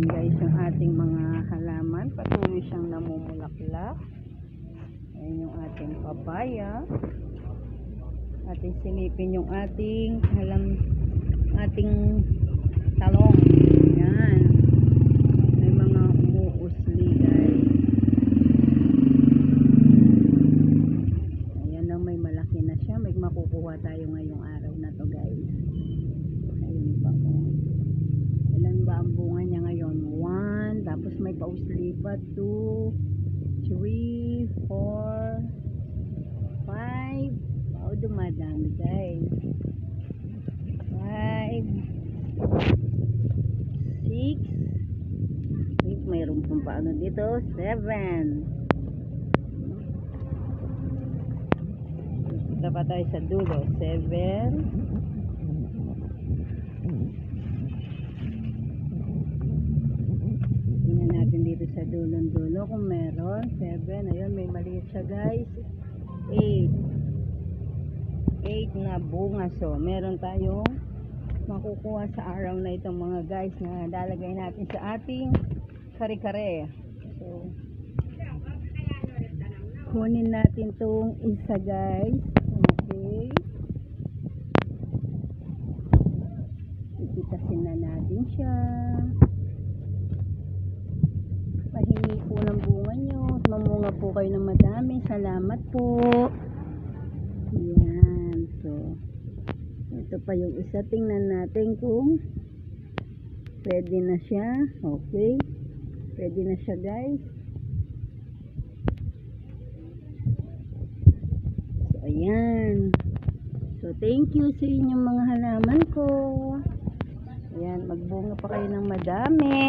Ayan guys, yung ating mga halaman. Patuloy siyang namumulaklak. Ayan yung ating papaya. Ating silipin yung ating halam, ating talong. Ayan. May mga umuusli guys. Ayan na may malaki na siya. May makukuha tayo ngayong araw na to guys. Ayun pa po. may pauslipat 2 3 4 5 pao dumadami guys. 5 6 if mayroon pong paano dito? 7 punta pa tayo sa dulo. 7 natin dito sa dulong-dulo kung meron. 7. Ayun, may maliit siya guys. 8. 8 na bunga. So, meron tayong makukuha sa araw na itong mga guys na lalagay natin sa ating kare-kare. So, kunin natin tong isa guys. Okay. Ipitasin na natin siya pahingi po ng bunga nyo. Mamunga po kayo ng madami. Salamat po. Yan. So, ito pa yung isa. Tingnan natin kung pwede na siya. Okay. Pwede na siya guys. So, ayan. So, thank you sa inyong mga halaman ko. Ayan, magbunga pa kayo ng madami.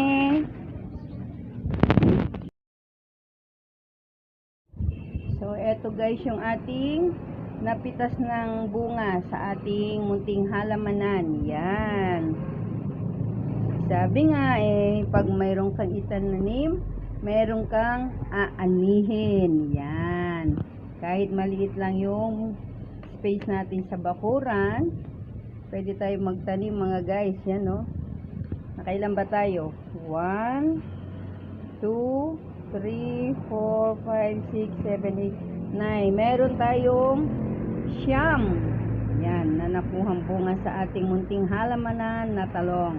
So, eto guys yung ating napitas ng bunga sa ating munting halamanan. Yan. Sabi nga eh, pag mayroong kang itananim, mayroong kang aanihin. Yan. Kahit maliit lang yung space natin sa bakuran, pwede tayo magtanim mga guys. Yan no. Nakailan ba tayo? 1, 2, 3, 4, 5, 6, 7, 8, 9. Meron tayong siyam. Yan, na nakuhang bunga sa ating munting halamanan na talong.